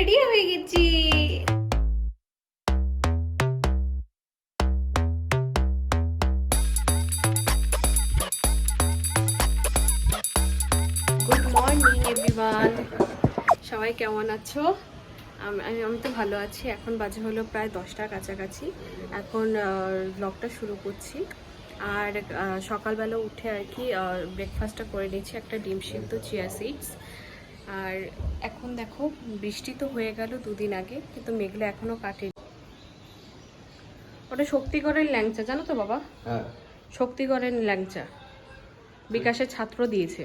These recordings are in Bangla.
রেডি হয়ে গেছি। গুড মর্নিং এভরিওয়ান সবাই কেমন আছো? আমি আমি তো ভালো আছি। এখন বাজে হলো প্রায় দশটার কাছাকাছি। এখন ব্লগটা শুরু করছি। আর সকালবেলা উঠে আর কি ব্রেকফাস্টটা করে নিয়েছি। একটা ডিম সিদ্ধ চিয়া সিডস আর এখন দেখো বৃষ্টি তো হয়ে গেল দুদিন আগে কিন্তু মেঘলা এখনও কাটেনি। ওটা শক্তিগড়ের ল্যাংচা জানো তো বাবা? হ্যাঁ। শক্তিগড়ের ল্যাংচা। বিকাশের ছাত্র দিয়েছে।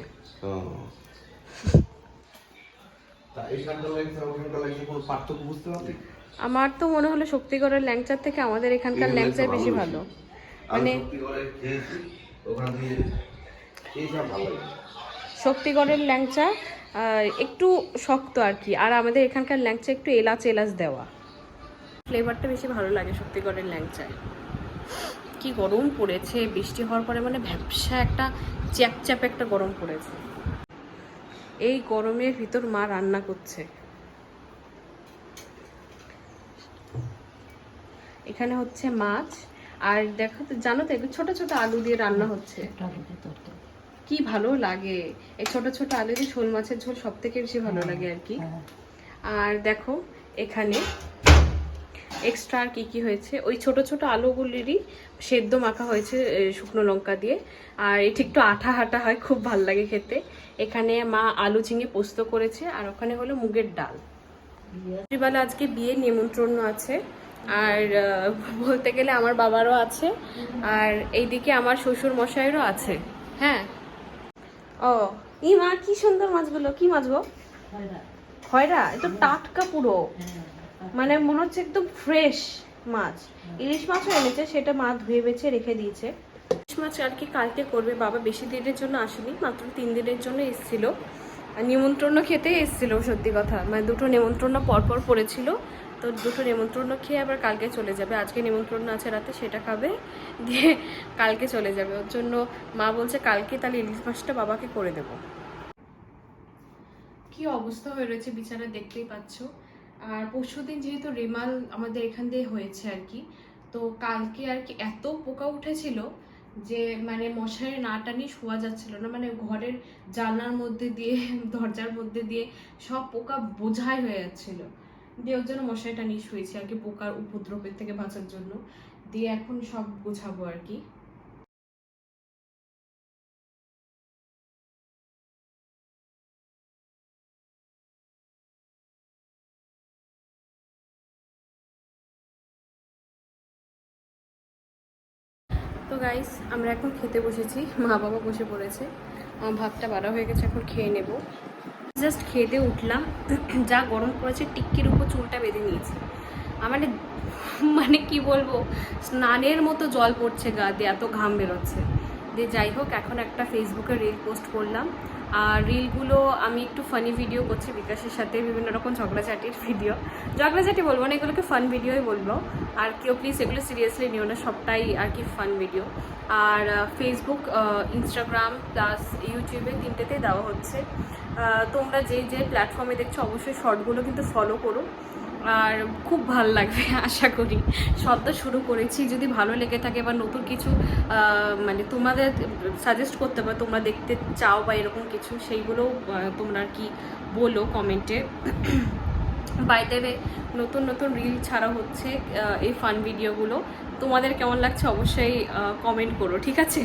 আমার তো মনে হলো শক্তিগড়ের ল্যাংচার থেকে আমাদের এখানকার ল্যাংচাই বেশি ভালো মানে শক্তিগড়ের ল্যাংচা একটু শক্ত আর কি। আর আমাদের এখানকার ল্যাংচা একটু এলাচ এলাচ দেওয়া। ফ্লেভারটা বেশি ভালো লাগে শক্তিগড়ের ল্যাংচায়। কি গরম পড়েছে বৃষ্টি হওয়ার পরে মানে ভ্যাবসা একটা চ্যাপচ্যাপ একটা গরম পড়েছে। এই গরমের ভিতর মা রান্না করছে। এখানে হচ্ছে মাছ। আর দেখো তো জানো তো ছোট ছোট আলু দিয়ে রান্না হচ্ছে। কি ভালো লাগে? এই ছোট ছোট আলু দিয়ে ঝোল মাছের ঝোল সব থেকে বেশি ভালো লাগে আর কি। আর দেখো এখানে এক্সট্রা আর কি কি হয়েছে? ওই ছোট ছোট আলুগুলিরই সেদ্ধ মাখা হয়েছে শুকনো লঙ্কা দিয়ে। আর এটা একটু আঠা হাটা হয় খুব ভালো লাগে খেতে। এখানে মা আলু ঝিঙে পোস্ত করেছে আর ওখানে হলো মুগের ডাল। রাত্রিবেলা আজকে বিয়ে নিমন্ত্রণ আছে। আর বলতে গেলে আমার বাবারও আছে। আর এইদিকে আমার শ্বশুর মশাইয়েরও আছে। হ্যাঁ? ও ই মা কি সুন্দর মাছগুলো কি মাছ গো? খয়রা। এটা টাটকা পুরো। মানে মনে হচ্ছে একদম ফ্রেশ মাছ। ইলিশ মাছও এনেছে সেটা মা ধুয়ে বেছে রেখে দিয়েছে। ইলিশ মাছ আর কি কালকে করবে বাবা বেশি দিনের জন্য আসেনি মাত্র তিন দিনের জন্য এসেছিল। আর নিমন্ত্রণ খেতে এসেছিল সত্যি কথা। মানে দুটো নিমন্ত্রণ পরপর পড়েছিল। তো দুটো নিমন্ত্রণ খেয়ে আবার কালকে চলে যাবে। আজকে নিমন্ত্রণ আছে রাতে, সেটা খাবে। দিয়ে কালকে চলে যাবে। ওর জন্য মা বলছে, কালকে তাহলে ইলিশ মাছটা বাবাকে করে দেবো। কি অবস্থা হয়ে রয়েছে বিছানা দেখতেই পাচ্ছ। আর পরশু দিন যেহেতু রেমাল আমাদের এখান দিয়ে হয়েছে আর কি, তো কালকে আর কি এত পোকা উঠেছিল যে মানে মশারি না টানি শোয়া যাচ্ছিল না। মানে ঘরের জানলার মধ্যে দিয়ে, দরজার মধ্যে দিয়ে সব পোকা বোঝাই হয়ে যাচ্ছিল। দিয়ে ওর জন্য মশারি টানিয়ে শুয়েছি আর কি পোকার উপদ্রবের থেকে বাঁচার জন্য। দিয়ে এখন সব গোছাবো আর কি। তো গাইস আমরা এখন খেতে বসেছি। মা বাবা বসে পড়েছে। আমার ভাতটা বাড়া হয়ে গেছে, এখন খেয়ে নেব। জাস্ট খেতে উঠলাম। যা গরম পড়েছে টিক্কির উপর চুলটা বেঁধে নিয়েছি। আমার মানে মানে কি বলব, স্নানের মতো জল পড়ছে গা দিয়ে, এত ঘাম বেরোচ্ছে। দিয়ে যাই হোক, এখন একটা ফেসবুকে রিল পোস্ট করলাম। আর রিলগুলো আমি একটু ফানি ভিডিও করছি বিকাশের সাথে, বিভিন্ন রকম ঝগড়াঝাটির ভিডিও ঝগড়াঝাটি বলব না, এগুলোকে ফান ভিডিওই বলব। আর কেউ প্লিজ এগুলো সিরিয়াসলি নিও না, সবটাই আর কি ফান ভিডিও আর ফেসবুক ইনস্টাগ্রাম প্লাস ইউটিউবে তিনটেতেই দেওয়া হচ্ছে। তোমরা যে যে প্ল্যাটফর্মে দেখছ অবশ্যই শর্টগুলো কিন্তু ফলো করো। আর খুব ভালো লাগবে আশা করি। সদ্য শুরু করেছি। যদি ভালো লেগে থাকে বা নতুন কিছু মানে তোমাদের সাজেস্ট করতে পারো তোমরা দেখতে চাও বা এরকম কিছু সেইগুলোও আহ, তোমরা আর কি বলো কমেন্টে বাই দেবে নতুন নতুন রিল ছাড়া হচ্ছে এই ফান ভিডিওগুলো তোমাদের কেমন লাগছে অবশ্যই কমেন্ট করো ঠিক আছে?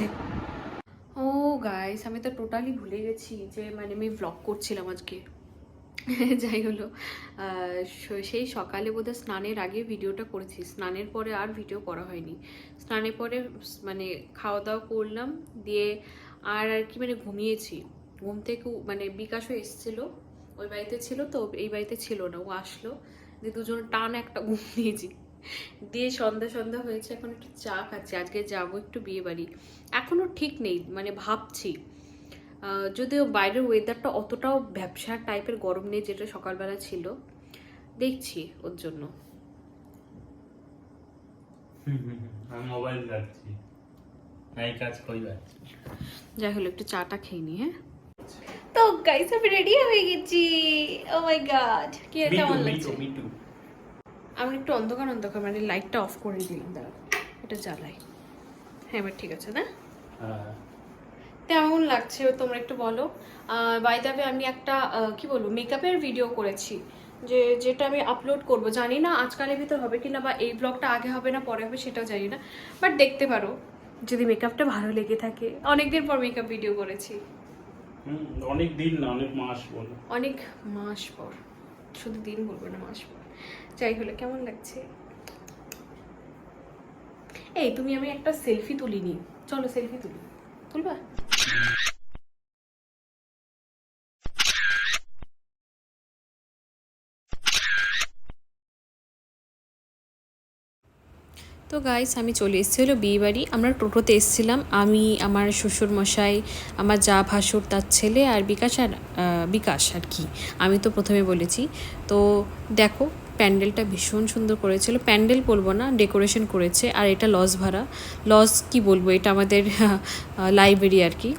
গাইস আমি তো টোটালি ভুলে গেছি যে মানে আমি ভ্লগ করছিলাম আজকে। যাই হলো। সেই সকালে বোধহয় স্নানের আগে ভিডিওটা করেছি। স্নানের পরে আর ভিডিও করা হয়নি। স্নানের পরে মানে খাওয়া দাওয়া করলাম, দিয়ে আর আর কি মানে ঘুমিয়েছি। ঘুম থেকে মানে বিকাশও এসেছিল। ওই বাড়িতে ছিল তো, এই বাড়িতে ছিল না। ও আসলো। দিয়ে দুজন টান একটা ঘুম দিয়েছি দিয়ে সন্ধ্যা সন্ধ্যা হয়েছে এখন একটু চা খাচ্ছি। আজকে যাব একটু বিয়ে বাড়ি। এখনও ঠিক নেই মানে ভাবছি। যদিও বাইরের ওয়েদারটা অতটাও ব্যবসা টাইপের গরম নেই যেটা সকালবেলা ছিল। দেখছি ওর জন্য। মোবাইল নাই কাজ যাই হলো একটু চাটা খেয়ে নি হ্যাঁ? তো গাইস আমি রেডি হয়ে গেছি। ও মাই গড কি কেমন লাগছে? আমি একটু অন্ধকার অন্ধকার মানে লাইটটা অফ করে দিলাম দাঁড়া এটা জ্বালাই। হ্যাঁ এবার ঠিক আছে না? হ্যাঁ। কেমন লাগছে তোমরা একটু বলো? বাই দাবে আমি একটা কি বলব মেকআপের ভিডিও করেছি যে যেটা আমি আপলোড করব। জানি না আজকালের ভিতর হবে কি না বা এই ব্লগটা আগে হবে না পরে হবে সেটাও জানি না। বাট দেখতে পারো যদি মেকআপটা ভালো লেগে থাকে। অনেকদিন পর মেকআপ ভিডিও করেছি। অনেক দিন না অনেক মাস বলো। অনেক মাস পর। শুধু দিন বলব না মাস পর। যাই হলো, কেমন লাগছে? এই, তুমি আমি একটা সেলফি তুলিনি। চলো সেলফি তুলি। তুলবা? তো গাইস আমি চলে এসেছি হলো বিয়েবাড়ি আমরা টোটোতে এসেছিলাম। আমি, আমার শ্বশুর মশাই আমার যা ভাসুর, তার ছেলে আর বিকাশ আর বিকাশ আর কি। আমি তো প্রথমে বলেছি। তো দেখো প্যান্ডেলটা ভীষণ সুন্দর করেছিল। প্যান্ডেল বলব না, ডেকোরেশন করেছে। আর এটা লজ ভাড়া। লজ কি বলব? এটা আমাদের লাইব্রেরি আর কি।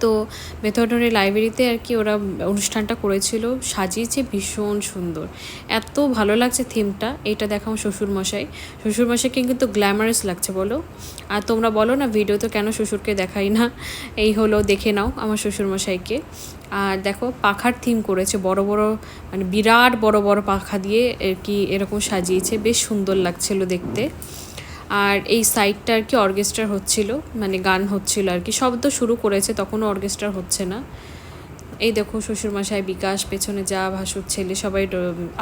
তো মেথডনের লাইব্রেরিতে আর কি ওরা অনুষ্ঠানটা করেছিল। সাজিয়েছে ভীষণ সুন্দর। এত ভালো লাগছে থিমটা, এটা দেখাও শ্বশুরমশাই। শ্বশুরমশাইকে কিন্তু গ্ল্যামারাস লাগছে বলো। আর তোমরা বলো না ভিডিও তো কেন শ্বশুরকে দেখাই না? এই হলো, দেখে নাও আমার শ্বশুরমশাইকে। আর দেখো, পাখার থিম করেছে, বড় বড় মানে বিরাট বড় বড় পাখা দিয়ে আর কি এরকম সাজিয়েছে। বেশ সুন্দর লাগছিল দেখতে। আর এই সাইডটা আর কি অর্কেস্ট্রার হচ্ছিল মানে গান হচ্ছিল আর কি। শব্দ শুরু করেছে, তখনও অর্কেস্ট্রার হচ্ছে না। এই দেখো শ্বশুরমশাই, বিকাশ, পেছনে যা, ভাসুর ছেলে, সবাই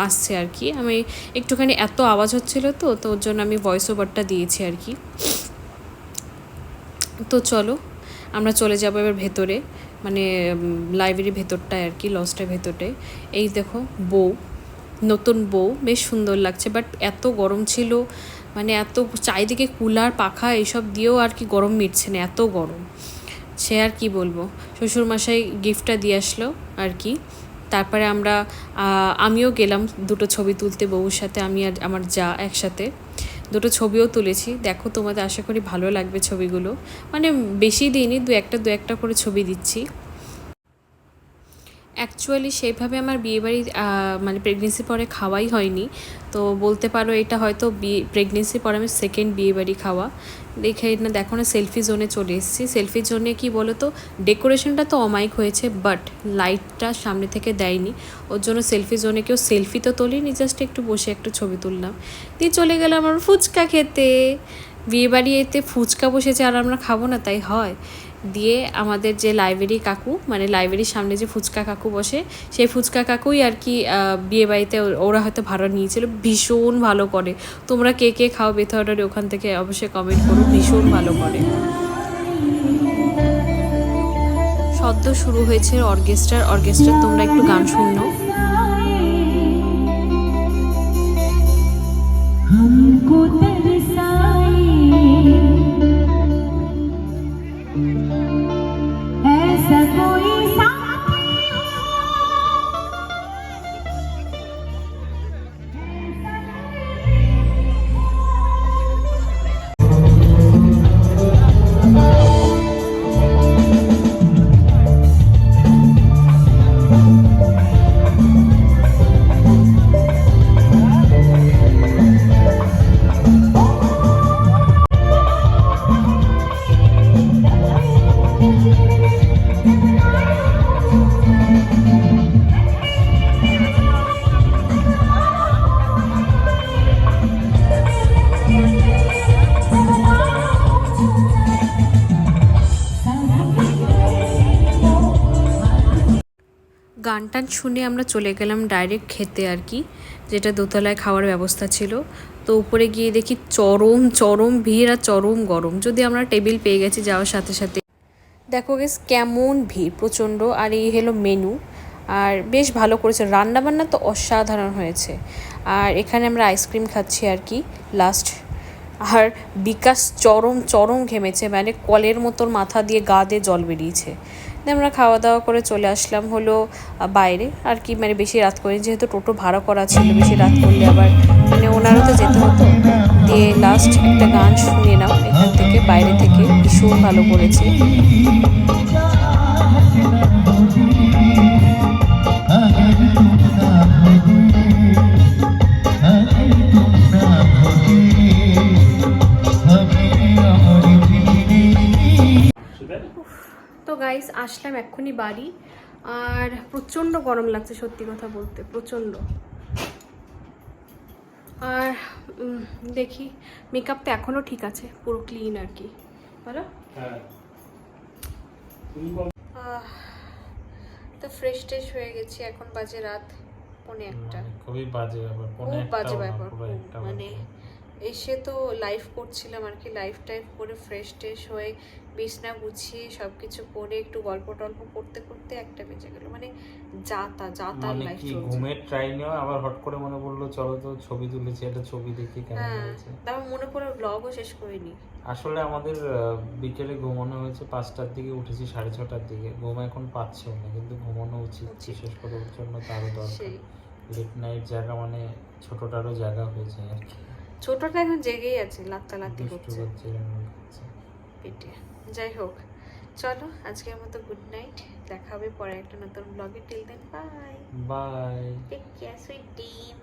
আসছে আর কি। আমি একটুখানি এত আওয়াজ হচ্ছিল তো তো ওর জন্য আমি ভয়েস ওভারটা দিয়েছি আর কি। তো চলো, আমরা চলে যাব এবার ভেতরে মানে লাইব্রেরির ভেতরটায় আর কি লজটার ভেতরে এই দেখো বউ, নতুন বউ, বেশ সুন্দর লাগছে বাট এত গরম ছিল মানে এত চারিদিকে কুলার, পাখা এইসব দিয়েও আর কি গরম মিটছে না, এত গরম। সে আর কি বলব? শ্বশুরমশাই গিফটটা দিয়ে আসলো আর কি। তারপরে আমরা আমিও গেলাম দুটো ছবি তুলতে, বউর সাথে, আমি আর আমার যা একসাথে। দুটো ছবিও তুলেছি। দেখো তোমাদের, আশা করি ভালো লাগবে ছবিগুলো। মানে বেশি দিইনি, দু একটা দু একটা করে ছবি দিচ্ছি। অ্যাকচুয়ালি সেইভাবে আমার বিয়েবাড়ি মানে প্রেগনেন্সি পরে খাওয়াই হয়নি। তো বলতে পারো এটা হয়তো বিয়ে প্রেগনেন্সি পরে আমি সেকেন্ড বিয়েবাড়ি খাওয়া। দেখে না, দেখো না সেলফি জোনে চলে এসেছি। সেলফি জোনে কি বলো তো ডেকোরেশনটা তো অমাইক হয়েছে বাট লাইটটা সামনে থেকে দেয়নি। ওর জন্য সেলফি জোনে কেউ সেলফি তো তোলেনি জাস্ট একটু বসে একটু ছবি তুললাম। দিয়ে চলে গেলাম আমার ফুচকা খেতে। বিয়েবাড়ি এতে ফুচকা বসেছে আর আমরা খাব না, তাই হয়। দিয়ে আমাদের যে লাইব্রেরি কাকু মানে লাইব্রেরির সামনে যে ফুচকা কাকু বসে সেই ফুচকা কাকুই আর কি আহ, বিয়ে বাড়িতে ও- ওরা হয়তো ভাড়া নিয়েছিল ভীষণ ভালো করে তোমরা কে কে খাও বেথা অর্ডারে ওখান থেকে অবশ্যই কমেন্ট করো ভীষণ ভালো করে সদ্য শুরু হয়েছে অর্কেস্ট্রার অর্কেস্ট্রার তোমরা একটু গান শুনো हमको গান টান শুনে আমরা চলে গেলাম ডাইরেক্ট খেতে আর কি, যেটা দোতলায় খাওয়ার ব্যবস্থা ছিল। তো উপরে গিয়ে দেখি চরম চরম ভিড় আর চরম গরম। যদি আমরা টেবিল পেয়ে গেছি যাওয়ার সাথে সাথে। দেখো গেস কেমন ভিড়, প্রচণ্ড। আর এই হলো মেনু আর বেশ ভালো করেছে। রান্না বান্না তো অসাধারণ হয়েছে। আর এখানে আমরা আইসক্রিম খাচ্ছি আর কি লাস্ট আর বিকাশ চরম চরম ঘেমেছে। মানে কলের মতন মাথা দিয়ে গা দিয়ে জল বেরিয়েছে। আমরা খাওয়া দাওয়া করে চলে আসলাম হলো বাইরে। আর কি মানে বেশি রাত করি যেহেতু টোটো ভাড়া করা ছিল, বেশি রাত করলে আবার মানে ওনারও তো যেতে হতো। দিয়ে লাস্ট একটা গান শুনিয়ে নাও, এখান থেকে, বাইরে থেকে, ভীষণ ভালো করেছে। গাইস আসলাম এক্ষুনি বাড়ি। আর প্রচণ্ড গরম লাগছে সত্যি কথা বলতে প্রচণ্ড। আর দেখি মেকআপ তো এখনও ঠিক আছে পুরো ক্লিন আর কি। বলো? হ্যাঁ। তো ফ্রেশ ট্রেশ হয়ে গেছি এখন বাজে রাত পৌনে একটা। খুবই বাজে ব্যাপার খুব বাজে ব্যাপার মানে। এসে তো লাইভ করছিলাম আর কি লাইভ টাইভ করে ফ্রেশ ট্রেশ হয়ে বিছনা গুছিয়ে সব কিছু করে একটু গল্প টল্প করতে করতে একটা বেজে গেল। মানে যাতা যাতা মানে লাইফ কি চলছে। ঘুমের ট্রাই নেওয়া আবার হট করে মনে পড়ল চলো তো ছবি তুলেছি একটা ছবি দেখি কেমন হ্যাঁ হয়েছে। তারপর মনে পড়ে ব্লগও শেষ করিনি। আসলে আমাদের বিকেলে ঘুমানো হয়েছে পাঁচটার দিকে উঠেছি সাড়ে ছটার দিকে। ঘুম এখন পাচ্ছেও না কিন্তু ঘুমানো উচিত। বিশেষ করে ওর জন্য তারও দরকার। লেট নাইট জায়গা মানে ছোটটারও জায়গা হয়ে যায় আর কি। ছোটটা এখন জেগেই আছে লাত্তা লাত্তি করছে। করছে করছে। পেটে। যাই হোক চলো আজকের মতো গুড নাইট দেখা হবে পরে একটা নতুন ব্লগে till then bye bye take care sweet dream